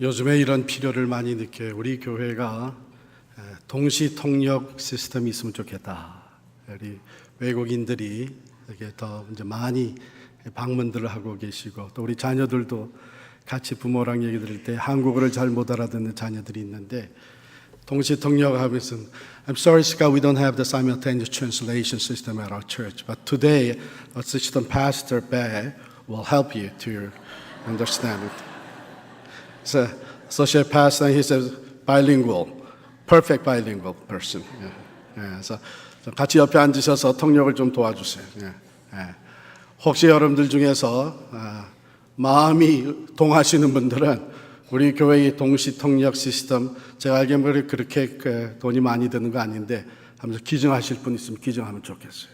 요즘에 이런 필요를 많이 느껴요. 우리 교회가 에, 동시 통역 시스템이 있으면 좋겠다. 우리 외국인들이 이렇게 더 이제 많이 방문들을 하고 계시고 또 우리 자녀들도 같이 부모랑 얘기 들을 때 한국어를 잘 못 알아듣는 자녀들이 있는데 동시 통역하면서 I'm sorry, Scott, we don't have the simultaneous translation system at our church, but today Assistant Pastor Bear will help you to understand it. So, associate pastor, he's a bilingual, perfect bilingual person. 예, 예, 그래서 같이 옆에 앉으셔서 통역을 좀 도와주세요. 예, 예. 혹시 여러분들 중에서 아, 마음이 동하시는 분들은 우리 교회의 동시 통역 시스템 제가 알기로는 그렇게 그 돈이 많이 드는 거 아닌데 하면서 기증하실 분 있으면 기증하면 좋겠어요.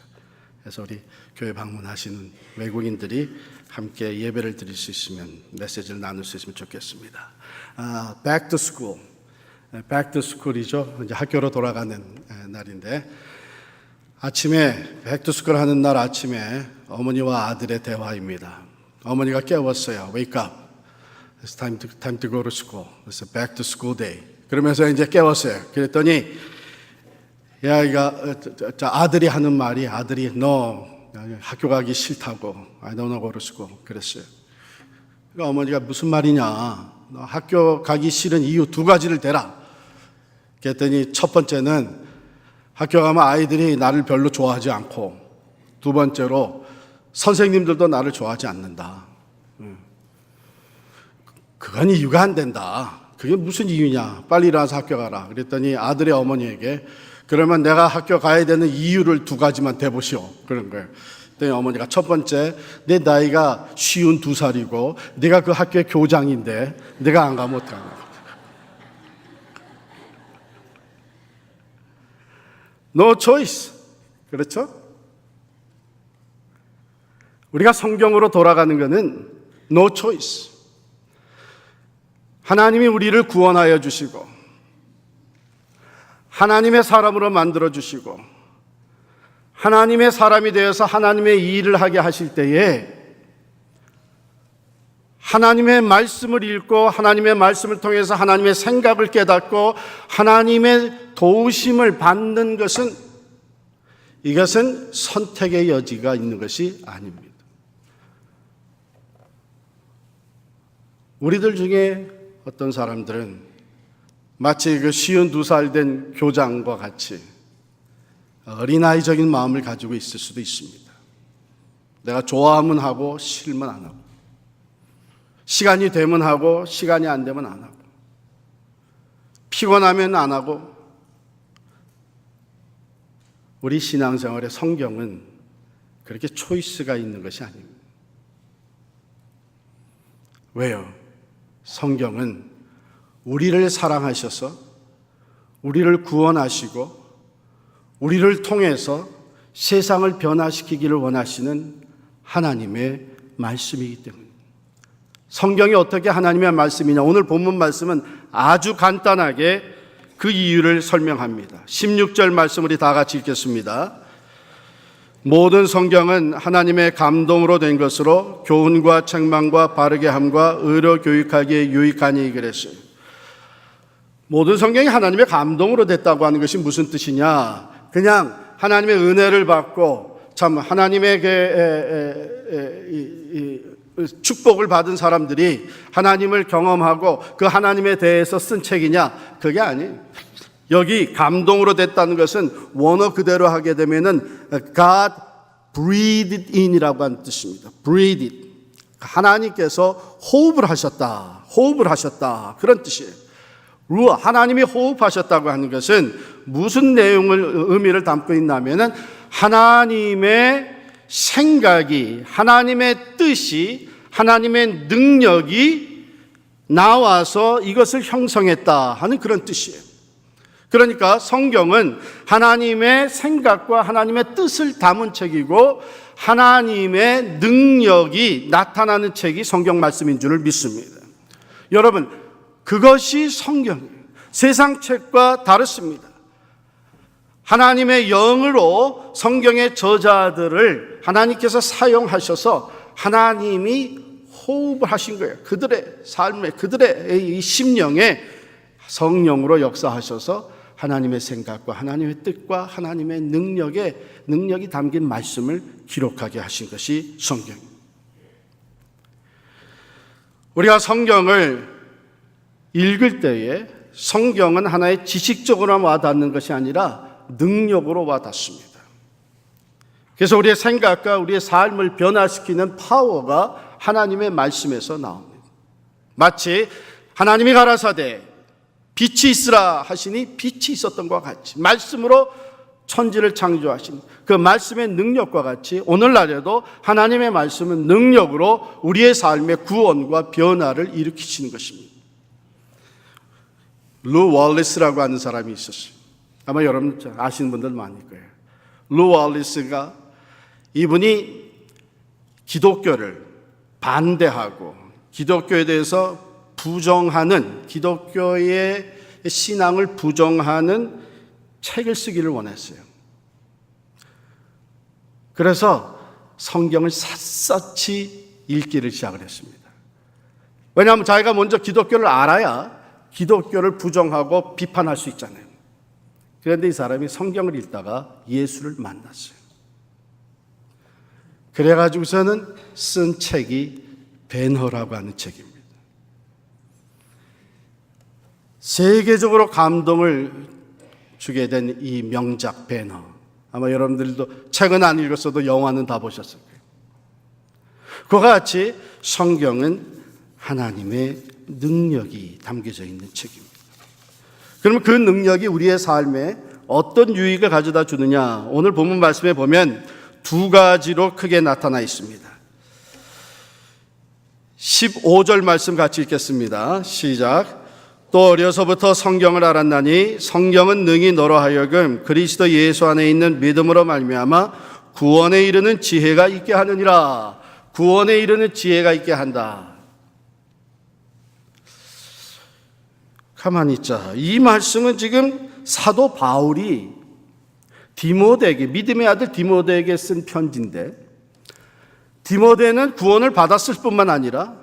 그래서 우리 교회 방문하시는 외국인들이 함께 예배를 드릴 수 있으면 메시지를 나눌 수 있으면 좋겠습니다. 아, back to school, 네, back to school이죠. 이제 학교로 돌아가는 에, 날인데 아침에 back to school 하는 날 아침에 어머니와 아들의 대화입니다. 어머니가 깨웠어요. Wake up. It's time to, time to go to school. It's a back to school day. 그러면서 이제 깨웠어요. 그랬더니 야, 이가 어, 아들이 하는 말이 아들이 너 학교 가기 싫다고 go to school 그랬어요. 그러니까 어머니가 무슨 말이냐? 너 학교 가기 싫은 이유 두 가지를 대라. 그랬더니 첫 번째는 학교 가면 아이들이 나를 별로 좋아하지 않고 두 번째로 선생님들도 나를 좋아하지 않는다. 음. 그건 이유가 안 된다. 그게 무슨 이유냐? 빨리 일어나서 학교 가라. 그랬더니 아들의 어머니에게 그러면 내가 학교 가야 되는 이유를 두 가지만 대보시오. 그런 거예요. 그랬더니 어머니가 첫 번째, 내 나이가 쉬운 두 살이고, 내가 그 학교의 교장인데, 내가 안 가면 어떡하냐. No choice. 그렇죠? 우리가 성경으로 돌아가는 것은 no choice. 하나님이 우리를 구원하여 주시고, 하나님의 사람으로 만들어 주시고, 하나님의 사람이 되어서 하나님의 일을 하게 하실 때에 하나님의 말씀을 읽고 하나님의 말씀을 통해서 하나님의 생각을 깨닫고 하나님의 도우심을 받는 것은 이것은 선택의 여지가 있는 것이 아닙니다. 우리들 중에 어떤 사람들은 마치 그 쉬운 두 살 된 교장과 같이 어린아이적인 마음을 가지고 있을 수도 있습니다. 내가 좋아하면 하고 싫으면 안 하고 시간이 되면 하고 시간이 안 되면 안 하고 피곤하면 안 하고 우리 신앙생활의 성경은 그렇게 초이스가 있는 것이 아닙니다. 왜요? 성경은 우리를 사랑하셔서 우리를 구원하시고 우리를 통해서 세상을 변화시키기를 원하시는 하나님의 말씀이기 때문입니다. 성경이 어떻게 하나님의 말씀이냐? 오늘 본문 말씀은 아주 간단하게 그 이유를 설명합니다. 16절 말씀 우리 다 같이 읽겠습니다. 모든 성경은 하나님의 감동으로 된 것으로 교훈과 책망과 바르게 함과 의로 교육하기에 유익하니 그랬어요. 모든 성경이 하나님의 감동으로 됐다고 하는 것이 무슨 뜻이냐? 그냥 하나님의 은혜를 받고 참 하나님의 그 축복을 받은 사람들이 하나님을 경험하고 그 하나님에 대해서 쓴 책이냐? 그게 아니에요. 여기 감동으로 됐다는 것은 원어 그대로 하게 되면은 God breathed in이라고 하는 뜻입니다. breathed. 하나님께서 호흡을 하셨다. 호흡을 하셨다. 그런 뜻이에요. 루아 하나님이 호흡하셨다고 하는 것은 무슨 내용을 의미를 담고 있냐면은 하나님의 생각이 하나님의 뜻이 하나님의 능력이 나와서 이것을 형성했다 하는 그런 뜻이에요. 그러니까 성경은 하나님의 생각과 하나님의 뜻을 담은 책이고 하나님의 능력이 나타나는 책이 성경 말씀인 줄을 믿습니다. 여러분, 그것이 성경이에요. 세상 책과 다릅니다. 하나님의 영으로 성경의 저자들을 하나님께서 사용하셔서 하나님이 호흡을 하신 거예요. 그들의 삶에, 그들의 이 심령에 성령으로 역사하셔서 하나님의 생각과 하나님의 뜻과 하나님의 능력에 능력이 담긴 말씀을 기록하게 하신 것이 성경입니다. 우리가 성경을 읽을 때에 성경은 하나의 지식적으로만 와닿는 것이 아니라 능력으로 와닿습니다. 그래서 우리의 생각과 우리의 삶을 변화시키는 파워가 하나님의 말씀에서 나옵니다. 마치 하나님이 가라사대 빛이 있으라 하시니 빛이 있었던 것과 같이 말씀으로 천지를 창조하신 그 말씀의 능력과 같이 오늘날에도 하나님의 말씀은 능력으로 우리의 삶의 구원과 변화를 일으키시는 것입니다. 루 월리스라고 하는 사람이 있었어요. 아마 여러분 아시는 분들 많을 거예요. 루 월리스가 이분이 기독교를 반대하고 기독교에 대해서 부정하는 기독교의 신앙을 부정하는 책을 쓰기를 원했어요. 그래서 성경을 샅샅이 읽기를 시작을 했습니다. 왜냐하면 자기가 먼저 기독교를 알아야 기독교를 부정하고 비판할 수 있잖아요. 그런데 이 사람이 성경을 읽다가 예수를 만났어요. 그래가지고서는 쓴 책이 벤허라고 하는 책입니다. 세계적으로 감동을 주게 된 이 명작 벤허. 아마 여러분들도 책은 안 읽었어도 영화는 다 보셨을 거예요. 그와 같이 성경은 하나님의 능력이 담겨져 있는 책입니다. 그러면 그 능력이 우리의 삶에 어떤 유익을 가져다 주느냐? 오늘 본문 말씀에 보면 두 가지로 크게 나타나 있습니다. 15절 말씀 같이 읽겠습니다. 시작. 또 어려서부터 성경을 알았나니 성경은 능히 너로 하여금 그리스도 예수 안에 있는 믿음으로 말미암아 구원에 이르는 지혜가 있게 하느니라. 구원에 이르는 지혜가 있게 한다. 가만히 있자. 이 말씀은 지금 사도 바울이 디모데에게 믿음의 아들 디모데에게 쓴 편지인데 디모데는 구원을 받았을 뿐만 아니라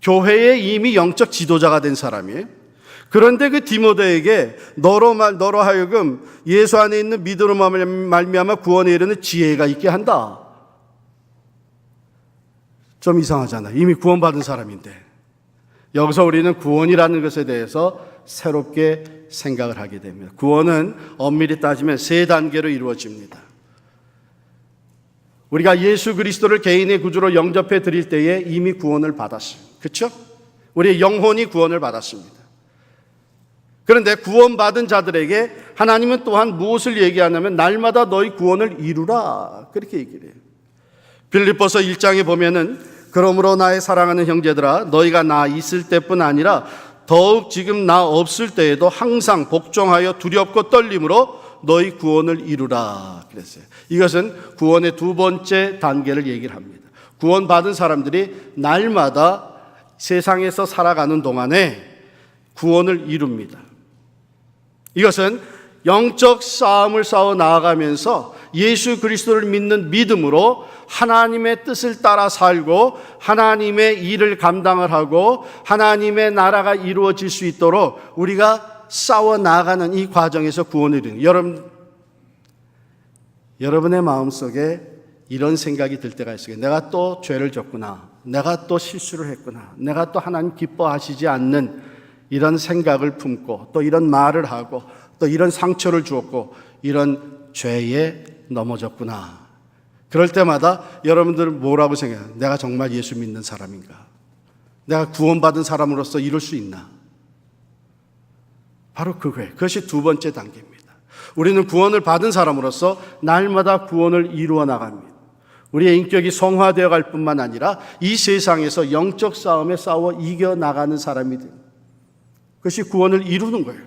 교회에 이미 영적 지도자가 된 사람이에요. 그런데 그 디모데에게 너로 말 너로 하여금 예수 안에 있는 믿음으로 말미암아 구원에 이르는 지혜가 있게 한다. 좀 이상하잖아. 이미 구원받은 사람인데. 여기서 우리는 구원이라는 것에 대해서 새롭게 생각을 하게 됩니다. 구원은 엄밀히 따지면 세 단계로 이루어집니다. 우리가 예수 그리스도를 개인의 구주로 영접해 드릴 때에 이미 구원을 받았어요. 그렇죠? 우리의 영혼이 구원을 받았습니다. 그런데 구원받은 자들에게 하나님은 또한 무엇을 얘기하냐면 날마다 너희 구원을 이루라. 그렇게 얘기를 해요. 빌립보서 1장에 보면은 그러므로 나의 사랑하는 형제들아 너희가 나 있을 때뿐 아니라 더욱 지금 나 없을 때에도 항상 복종하여 두렵고 떨림으로 너희 구원을 이루라 그랬어요. 이것은 구원의 두 번째 단계를 얘기를 합니다. 구원받은 사람들이 날마다 세상에서 살아가는 동안에 구원을 이룹니다. 이것은 영적 싸움을 싸워 나아가면서 예수 그리스도를 믿는 믿음으로 하나님의 뜻을 따라 살고 하나님의 일을 감당을 하고 하나님의 나라가 이루어질 수 있도록 우리가 싸워 나가는 이 과정에서 구원을 이루는 여러분 여러분의 마음속에 이런 생각이 들 때가 있어요. 내가 또 죄를 졌구나. 내가 또 실수를 했구나. 내가 또 하나님 기뻐하시지 않는 이런 생각을 품고 또 이런 말을 하고 또 이런 상처를 주었고 이런 죄에 넘어졌구나. 그럴 때마다 여러분들은 뭐라고 생각해요? 내가 정말 예수 믿는 사람인가? 내가 구원받은 사람으로서 이룰 수 있나? 바로 그거예요. 그것이 두 번째 단계입니다. 우리는 구원을 받은 사람으로서 날마다 구원을 이루어 나갑니다. 우리의 인격이 성화되어 갈 뿐만 아니라 이 세상에서 영적 싸움에 싸워 이겨 나가는 사람이 됩니다. 그것이 구원을 이루는 거예요.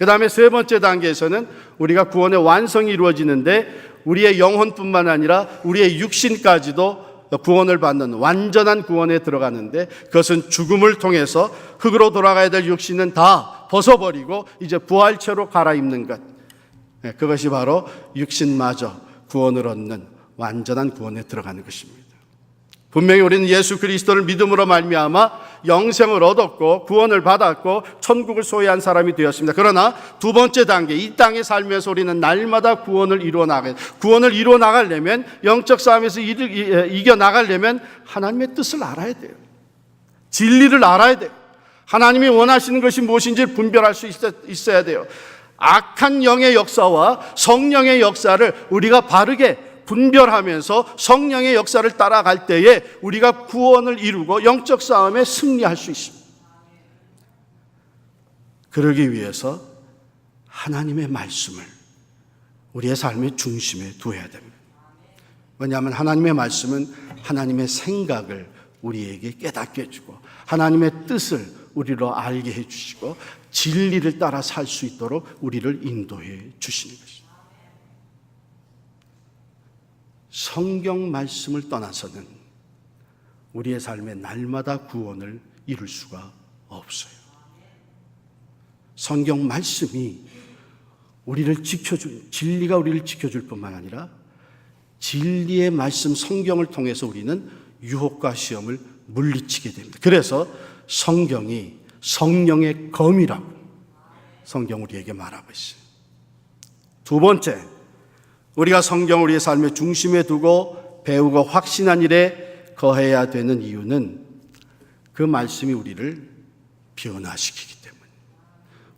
그 다음에 세 번째 단계에서는 우리가 구원의 완성이 이루어지는데 우리의 영혼뿐만 아니라 우리의 육신까지도 구원을 받는 완전한 구원에 들어가는데 그것은 죽음을 통해서 흙으로 돌아가야 될 육신은 다 벗어버리고 이제 부활체로 갈아입는 것. 네, 그것이 바로 육신마저 구원을 얻는 완전한 구원에 들어가는 것입니다. 분명히 우리는 예수 그리스도를 믿음으로 말미암아 영생을 얻었고 구원을 받았고 천국을 소유한 사람이 되었습니다. 그러나 두 번째 단계 이 땅에 살면서 우리는 날마다 구원을 이루어 나가 구원을 이루어 나가려면 영적 싸움에서 이겨 나가려면 하나님의 뜻을 알아야 돼요. 진리를 알아야 돼요. 하나님이 원하시는 것이 무엇인지를 분별할 수 있어- 있어야 돼요. 악한 영의 역사와 성령의 역사를 우리가 바르게 분별하면서 성령의 역사를 따라갈 때에 우리가 구원을 이루고 영적 싸움에 승리할 수 있습니다. 그러기 위해서 하나님의 말씀을 우리의 삶의 중심에 두어야 됩니다. 왜냐하면 하나님의 말씀은 하나님의 생각을 우리에게 깨닫게 해주고 하나님의 뜻을 우리로 알게 해주시고 진리를 따라 살 수 있도록 우리를 인도해 주시는 것입니다. 성경 말씀을 떠나서는 우리의 삶에 날마다 구원을 이룰 수가 없어요. 성경 말씀이 우리를 지켜줄, 진리가 우리를 지켜줄 뿐만 아니라 진리의 말씀 성경을 통해서 우리는 유혹과 시험을 물리치게 됩니다. 그래서 성경이 성령의 검이라고 성경 우리에게 말하고 있어요. 두 번째, 우리가 성경 우리의 삶의 중심에 두고 배우고 확신한 일에 거해야 되는 이유는 그 말씀이 우리를 변화시키기 때문에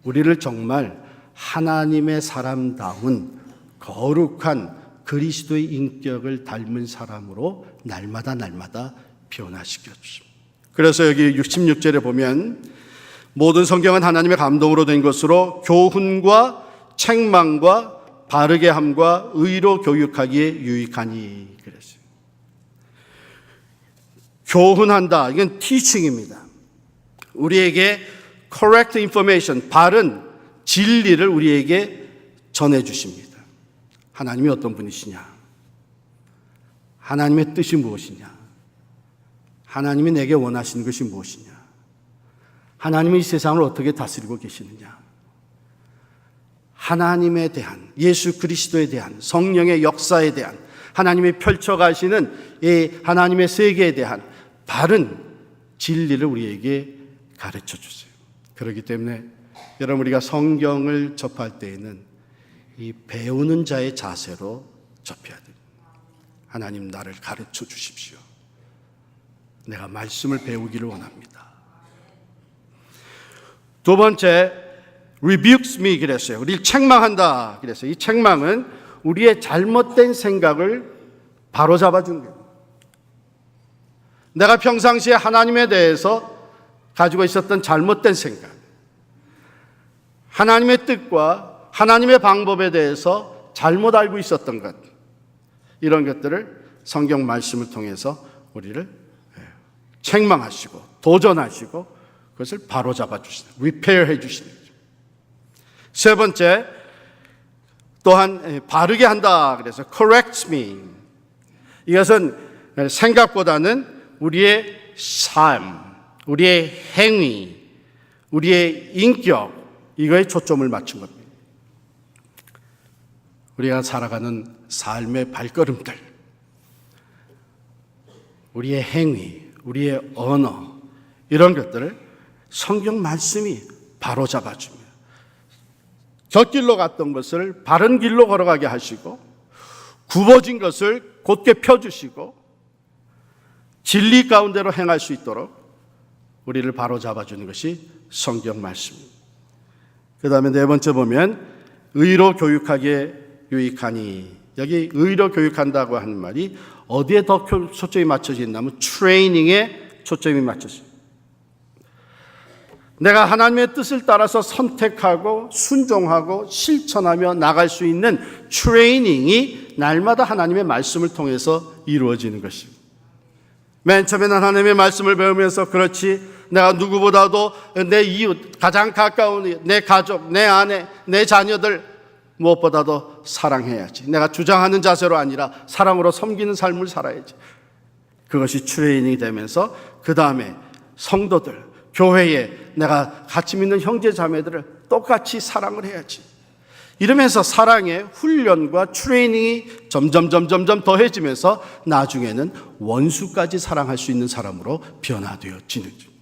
우리를 정말 하나님의 사람다운 거룩한 그리스도의 인격을 닮은 사람으로 날마다 날마다 변화시켜 주십니다. 그래서 여기 66절에 보면 모든 성경은 하나님의 감동으로 된 것으로 교훈과 책망과 바르게 함과 의로 교육하기에 유익하니 그랬어요. 교훈한다. 이건 티칭입니다. 우리에게 correct information, 바른 진리를 우리에게 전해 주십니다. 하나님이 어떤 분이시냐? 하나님의 뜻이 무엇이냐? 하나님이 내게 원하시는 것이 무엇이냐? 하나님이 이 세상을 어떻게 다스리고 계시느냐? 하나님에 대한 예수 그리스도에 대한 성령의 역사에 대한 하나님이 펼쳐가시는 이 하나님의 세계에 대한 바른 진리를 우리에게 가르쳐 주세요. 그렇기 때문에 여러분 우리가 성경을 접할 때에는 이 배우는 자의 자세로 접해야 됩니다. 하나님 나를 가르쳐 주십시오. 내가 말씀을 배우기를 원합니다. 두 번째 rebukes me 그랬어요. 우리를 책망한다 그랬어요. 이 책망은 우리의 잘못된 생각을 바로잡아 준 거예요. 내가 평상시에 하나님에 대해서 가지고 있었던 잘못된 생각, 하나님의 뜻과 하나님의 방법에 대해서 잘못 알고 있었던 것, 이런 것들을 성경 말씀을 통해서 우리를 예, 책망하시고 도전하시고 그것을 바로잡아 주시는, 리페어 해 주시는. 세 번째, 또한 예, 바르게 한다. 그래서 corrects me. 이것은 생각보다는 우리의 삶, 우리의 행위, 우리의 인격, 이거에 초점을 맞춘 겁니다. 우리가 살아가는 삶의 발걸음들, 우리의 행위, 우리의 언어, 이런 것들을 성경 말씀이 바로 잡아줍니다. 곁길로 갔던 것을 바른 길로 걸어가게 하시고, 굽어진 것을 곧게 펴주시고, 진리 가운데로 행할 수 있도록 우리를 바로 잡아주는 것이 성경 말씀입니다. 그 다음에 네 번째 보면 의로 교육하기에 유익하니 여기 의로 교육한다고 하는 말이 어디에 더 초점이 맞춰져 있냐면 트레이닝에 초점이 맞춰져 내가 하나님의 뜻을 따라서 선택하고 순종하고 실천하며 나갈 수 있는 트레이닝이 날마다 하나님의 말씀을 통해서 이루어지는 것입니다. 맨 처음에는 하나님의 말씀을 배우면서 그렇지 내가 누구보다도 내 이웃, 가장 가까운 내 가족, 내 아내, 내 자녀들 무엇보다도 사랑해야지. 내가 주장하는 자세로 아니라 사랑으로 섬기는 삶을 살아야지. 그것이 트레이닝이 되면서 그 다음에 성도들, 교회에 내가 같이 믿는 형제 자매들을 똑같이 사랑을 해야지. 이러면서 사랑의 훈련과 트레이닝이 점점 점점점 더해지면서 나중에는 원수까지 사랑할 수 있는 사람으로 변화되어지는 중.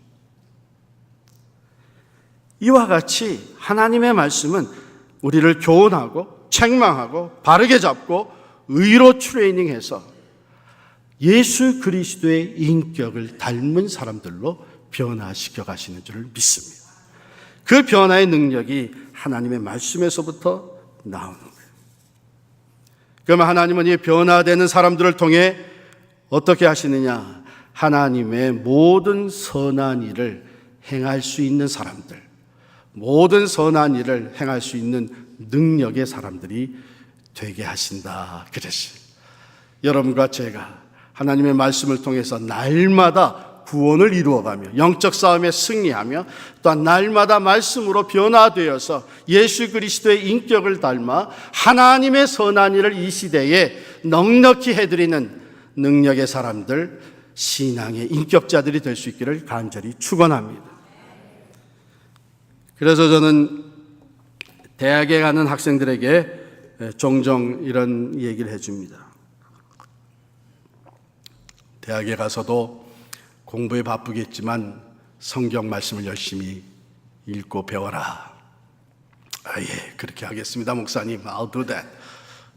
이와 같이 하나님의 말씀은 우리를 교훈하고 책망하고 바르게 잡고 의로 트레이닝해서 예수 그리스도의 인격을 닮은 사람들로 변화시켜 가시는 줄을 믿습니다. 그 변화의 능력이 하나님의 말씀에서부터 나오는 거예요. 그러면 하나님은 이 변화되는 사람들을 통해 어떻게 하시느냐? 하나님의 모든 선한 일을 행할 수 있는 사람들, 모든 선한 일을 행할 수 있는 능력의 사람들이 되게 하신다. 그랬어요. 여러분과 제가 하나님의 말씀을 통해서 날마다 구원을 이루어가며 영적 싸움에 승리하며 또한 날마다 말씀으로 변화되어서 예수 그리스도의 인격을 닮아 하나님의 선한 일을 이 시대에 넉넉히 해드리는 능력의 사람들, 신앙의 인격자들이 될 수 있기를 간절히 축원합니다. 그래서 저는 대학에 가는 학생들에게 종종 이런 얘기를 해줍니다. 대학에 가서도 공부에 바쁘겠지만 성경 말씀을 열심히 읽고 배워라. 아, 예, 그렇게 하겠습니다, 목사님. I'll do that.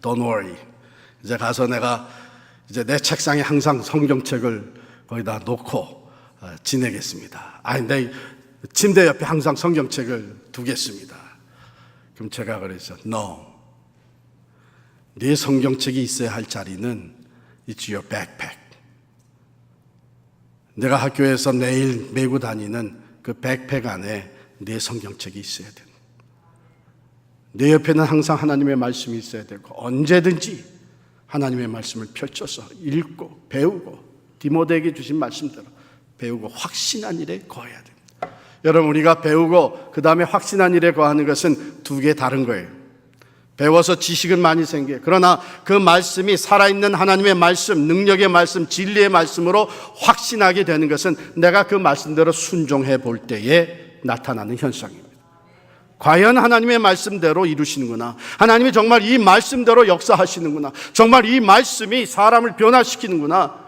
Don't worry. 이제 가서 내가 이제 내 책상에 항상 성경책을 거기다 놓고 어, 지내겠습니다. 아니, 내 침대 옆에 항상 성경책을 두겠습니다. 그럼 제가 그랬죠. No. 네 성경책이 있어야 할 자리는 it's your backpack. 내가 학교에서 매일 메고 다니는 그 백팩 안에 내 성경책이 있어야 된다. 내 옆에는 항상 하나님의 말씀이 있어야 되고 언제든지 하나님의 말씀을 펼쳐서 읽고 배우고 디모데에게 주신 말씀대로 배우고 확신한 일에 거해야 됩니다. 여러분 우리가 배우고 그 다음에 확신한 일에 거하는 것은 두 개 다른 거예요. 배워서 지식은 많이 생겨요. 그러나 그 말씀이 살아있는 하나님의 말씀, 능력의 말씀, 진리의 말씀으로 확신하게 되는 것은 내가 그 말씀대로 순종해 볼 때에 나타나는 현상입니다. 과연 하나님의 말씀대로 이루시는구나. 하나님이 정말 이 말씀대로 역사하시는구나. 정말 이 말씀이 사람을 변화시키는구나.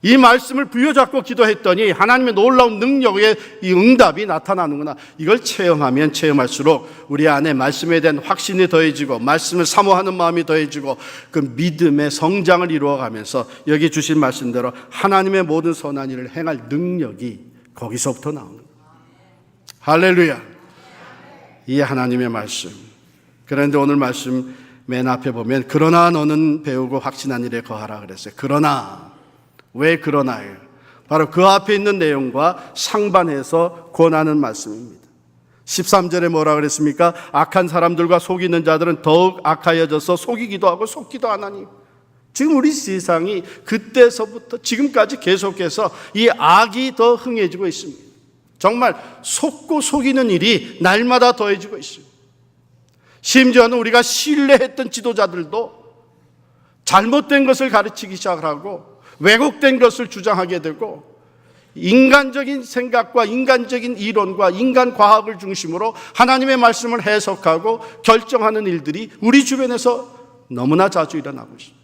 이 말씀을 부여잡고 기도했더니 하나님의 놀라운 능력의 이 응답이 나타나는구나. 이걸 체험하면 체험할수록 우리 안에 말씀에 대한 확신이 더해지고 말씀을 사모하는 마음이 더해지고 그 믿음의 성장을 이루어가면서 여기 주신 말씀대로 하나님의 모든 선한 일을 행할 능력이 거기서부터 나오는. 할렐루야. 이 하나님의 말씀. 그런데 오늘 말씀 맨 앞에 보면 그러나 너는 배우고 확신한 일에 거하라 그랬어요. 그러나 왜 그러나요? 바로 그 앞에 있는 내용과 상반해서 권하는 말씀입니다. 13절에 뭐라 그랬습니까? 악한 사람들과 속이는 자들은 더욱 악하여져서 속이기도 하고 속기도 하나니. 지금 우리 세상이 그때서부터 지금까지 계속해서 이 악이 더 흥해지고 있습니다. 정말 속고 속이는 일이 날마다 더해지고 있습니다. 심지어는 우리가 신뢰했던 지도자들도 잘못된 것을 가르치기 시작하고 왜곡된 것을 주장하게 되고 인간적인 생각과 인간적인 이론과 인간 과학을 중심으로 하나님의 말씀을 해석하고 결정하는 일들이 우리 주변에서 너무나 자주 일어나고 있습니다.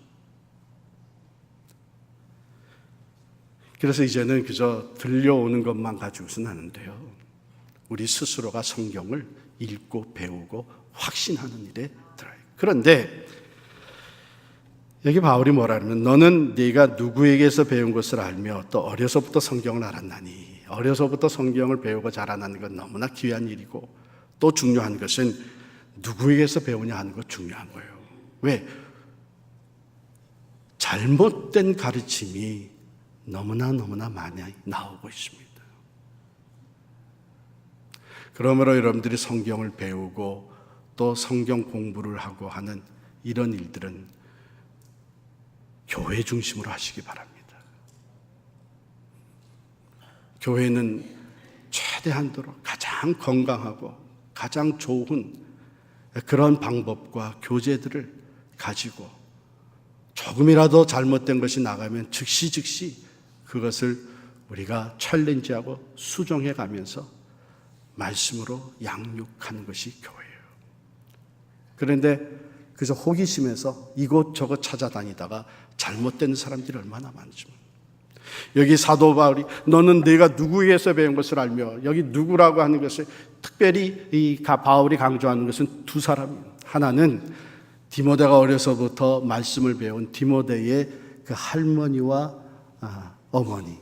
그래서 이제는 그저 들려오는 것만 가지고서는 하는데요. 우리 스스로가 성경을 읽고 배우고 확신하는 일에 들어요. 그런데 여기 바울이 뭐라 하면 너는 네가 누구에게서 배운 것을 알며 또 어려서부터 성경을 알았나니 어려서부터 성경을 배우고 자라나는 건 너무나 귀한 일이고 또 중요한 것은 누구에게서 배우냐 하는 것 중요한 거예요. 왜? 잘못된 가르침이 너무나 너무나 많이 나오고 있습니다. 그러므로 여러분들이 성경을 배우고 또 성경 공부를 하고 하는 이런 일들은 교회 중심으로 하시기 바랍니다. 교회는 최대한도로 가장 건강하고 가장 좋은 그런 방법과 교제들을 가지고 조금이라도 잘못된 것이 나가면 즉시 즉시 그것을 우리가 챌린지하고 수정해 가면서 말씀으로 양육하는 것이 교회예요. 그런데 그저 호기심에서 이곳저곳 찾아다니다가 잘못된 사람들이 얼마나 많죠. 여기 사도 바울이 너는 내가 누구에게서 배운 것을 알며 여기 누구라고 하는 것을 특별히 이 가- 바울이 강조하는 것은 두 사람이에요. 하나는 디모데가 어려서부터 말씀을 배운 디모데의 그 할머니와 아, 어머니.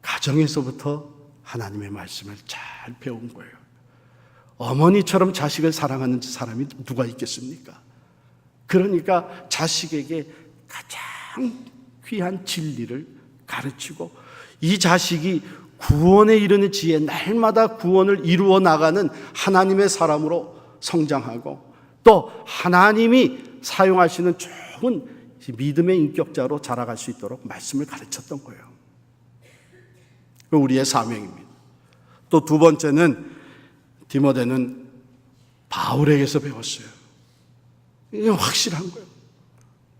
가정에서부터 하나님의 말씀을 잘 배운 거예요. 어머니처럼 자식을 사랑하는 사람이 누가 있겠습니까? 그러니까 자식에게 가장 귀한 진리를 가르치고 이 자식이 구원에 이르는 지혜 날마다 구원을 이루어 나가는 하나님의 사람으로 성장하고 또 하나님이 사용하시는 좋은 믿음의 인격자로 자라갈 수 있도록 말씀을 가르쳤던 거예요. 그 우리의 사명입니다. 또 두 번째는 디모데는 바울에게서 배웠어요. 이게 확실한 거예요.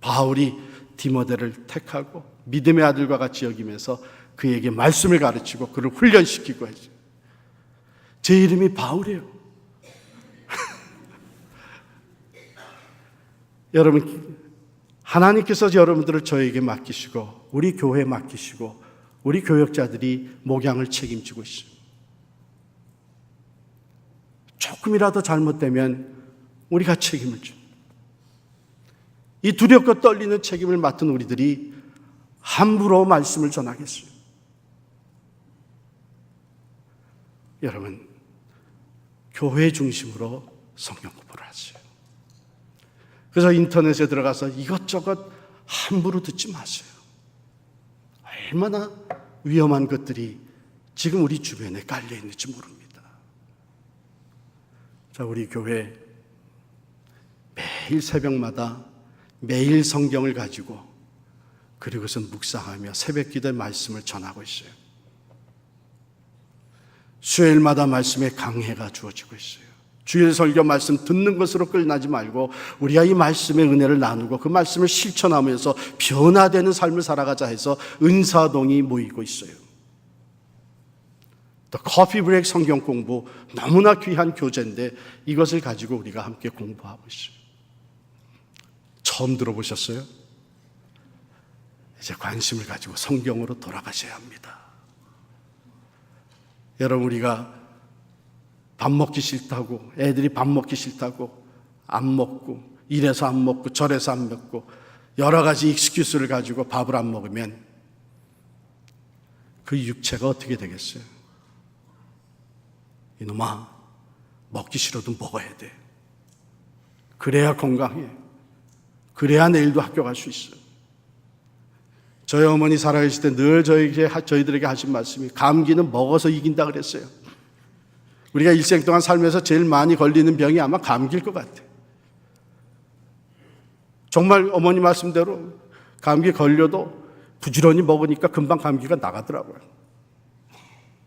바울이 디모데를 택하고 믿음의 아들과 같이 여기면서 그에게 말씀을 가르치고 그를 훈련시키고 했죠. 제 이름이 바울이에요. 여러분 하나님께서 여러분들을 저에게 맡기시고 우리 교회에 맡기시고 우리 교역자들이 목양을 책임지고 있어요. 조금이라도 잘못되면 우리가 책임을 줘. 이 두렵고 떨리는 책임을 맡은 우리들이 함부로 말씀을 전하겠어요. 여러분, 교회 중심으로 성경 공부를 하세요. 그래서 인터넷에 들어가서 이것저것 함부로 듣지 마세요. 얼마나 위험한 것들이 지금 우리 주변에 깔려 있는지 모릅니다. 자, 우리 교회 매일 새벽마다 매일 성경을 가지고 그리고서 묵상하며 새벽 기도의 말씀을 전하고 있어요. 수요일마다 말씀에 강해가 주어지고 있어요. 주일 설교 말씀 듣는 것으로 끝나지 말고 우리가 이 말씀의 은혜를 나누고 그 말씀을 실천하면서 변화되는 삶을 살아가자 해서 은사동이 모이고 있어요. 또 커피 브레이크 성경 공부 너무나 귀한 교재인데 이것을 가지고 우리가 함께 공부하고 있어요. 처음 들어보셨어요? 이제 관심을 가지고 성경으로 돌아가셔야 합니다. 여러분 우리가 밥 먹기 싫다고 애들이 밥 먹기 싫다고 안 먹고 이래서 안 먹고 저래서 안 먹고 여러 가지 익스큐스를 가지고 밥을 안 먹으면 그 육체가 어떻게 되겠어요? 이놈아 먹기 싫어도 먹어야 돼. 그래야 건강해. 그래야 내일도 학교 갈 수 있어. 저희 어머니 살아계실 때 늘 저에게 저희들에게 하신 말씀이 감기는 먹어서 이긴다 그랬어요. 우리가 일생 동안 살면서 제일 많이 걸리는 병이 아마 감기일 것 같아. 정말 어머니 말씀대로 감기 걸려도 부지런히 먹으니까 금방 감기가 나가더라고요.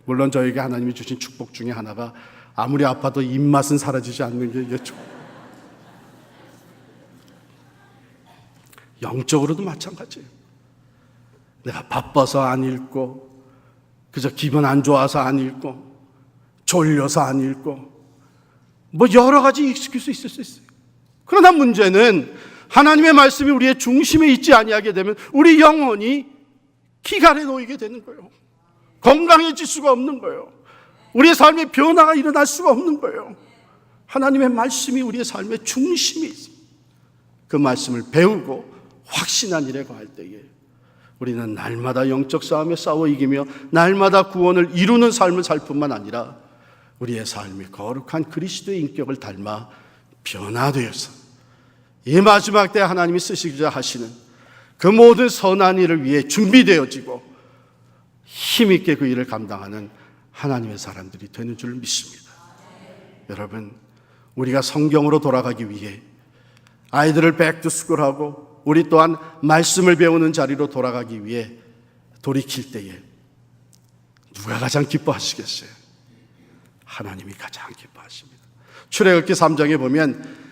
물론 저에게 하나님이 주신 축복 중에 하나가 아무리 아파도 입맛은 사라지지 않는 게 이게 좀 영적으로도 마찬가지예요. 내가 바빠서 안 읽고, 그저 기분 안 좋아서 안 읽고, 졸려서 안 읽고, 뭐 여러 가지 익스큐스 있을 수 있어요. 그러나 문제는 하나님의 말씀이 우리의 중심에 있지 아니하게 되면 우리 영혼이 기갈에 놓이게 되는 거예요. 건강해질 수가 없는 거예요. 우리의 삶에 변화가 일어날 수가 없는 거예요. 하나님의 말씀이 우리의 삶의 중심에 있습니다. 그 말씀을 배우고 확신한 일에 거할 때에 우리는 날마다 영적 싸움에 싸워 이기며 날마다 구원을 이루는 삶을 살 뿐만 아니라 우리의 삶이 거룩한 그리스도의 인격을 닮아 변화되어서 이 마지막 때 하나님이 쓰시고자 하시는 그 모든 선한 일을 위해 준비되어지고 힘있게 그 일을 감당하는 하나님의 사람들이 되는 줄 믿습니다. 여러분, 우리가 성경으로 돌아가기 위해 아이들을 백투스쿨하고 우리 또한 말씀을 배우는 자리로 돌아가기 위해 돌이킬 때에 누가 가장 기뻐하시겠어요? 하나님이 가장 기뻐하십니다. 출애굽기 3장에 보면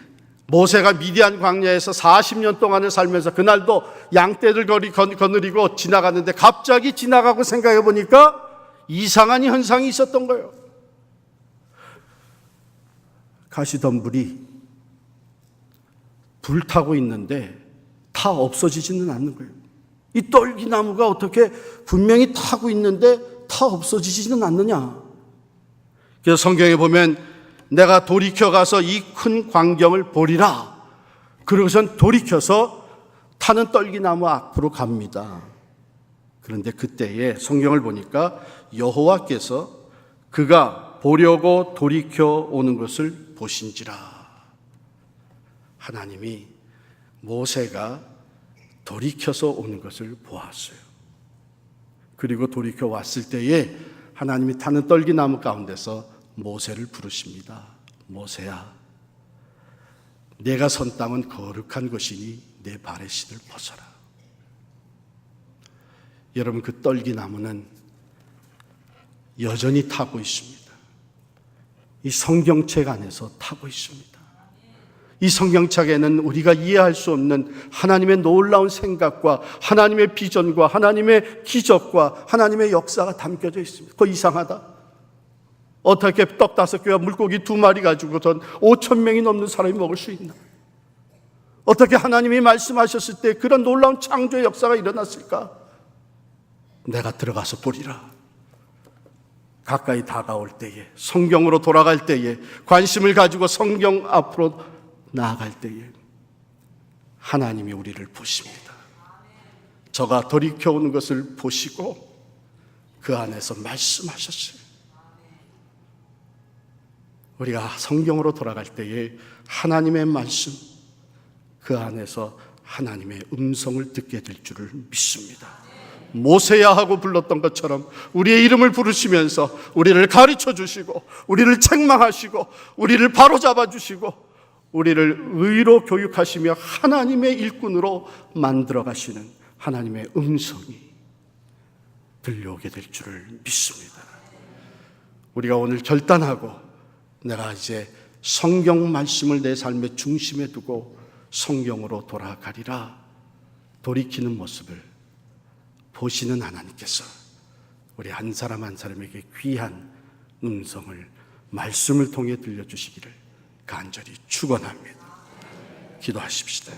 모세가 미디안 광야에서 40년 동안을 살면서 그날도 양떼들 거리 건- 거느리고 지나갔는데 갑자기 지나가고 생각해 보니까 이상한 현상이 있었던 거예요. 가시덤불이 불타고 있는데 다 없어지지는 않는 거예요. 이 떨기나무가 어떻게 분명히 타고 있는데 다 없어지지는 않느냐. 그래서 성경에 보면 내가 돌이켜 가서 이 큰 광경을 보리라. 그러고선 돌이켜서 타는 떨기나무 앞으로 갑니다. 그런데 그때에 성경을 보니까 여호와께서 그가 보려고 돌이켜 오는 것을 보신지라. 하나님이 모세가 돌이켜서 오는 것을 보았어요. 그리고 돌이켜 왔을 때에 하나님이 타는 떨기나무 가운데서 모세를 부르십니다. 모세야, 내가 선 땅은 거룩한 것이니 내 발의 신을 벗어라. 여러분 그 떨기 나무는 여전히 타고 있습니다. 이 성경책 안에서 타고 있습니다. 이 성경책에는 우리가 이해할 수 없는 하나님의 놀라운 생각과 하나님의 비전과 하나님의 기적과 하나님의 역사가 담겨져 있습니다. 그거 이상하다. 어떻게 떡 다섯 개와 물고기 두 마리 가지고 전 5천 명이 넘는 사람이 먹을 수 있나? 어떻게 하나님이 말씀하셨을 때 그런 놀라운 창조의 역사가 일어났을까? 내가 들어가서 보리라. 가까이 다가올 때에, 성경으로 돌아갈 때에, 관심을 가지고 성경 앞으로 나아갈 때에, 하나님이 우리를 보십니다. 저가 돌이켜오는 것을 보시고 그 안에서 말씀하셨어요. 우리가 성경으로 돌아갈 때에 하나님의 말씀, 그 안에서 하나님의 음성을 듣게 될 줄을 믿습니다. 모세야 하고 불렀던 것처럼 우리의 이름을 부르시면서 우리를 가르쳐 주시고 우리를 책망하시고 우리를 바로잡아 주시고 우리를 의로 교육하시며 하나님의 일꾼으로 만들어 가시는 하나님의 음성이 들려오게 될 줄을 믿습니다. 우리가 오늘 결단하고 내가 이제 성경 말씀을 내 삶의 중심에 두고 성경으로 돌아가리라 돌이키는 모습을 보시는 하나님께서 우리 한 사람 한 사람에게 귀한 음성을 말씀을 통해 들려주시기를 간절히 축원합니다. 기도하십시다.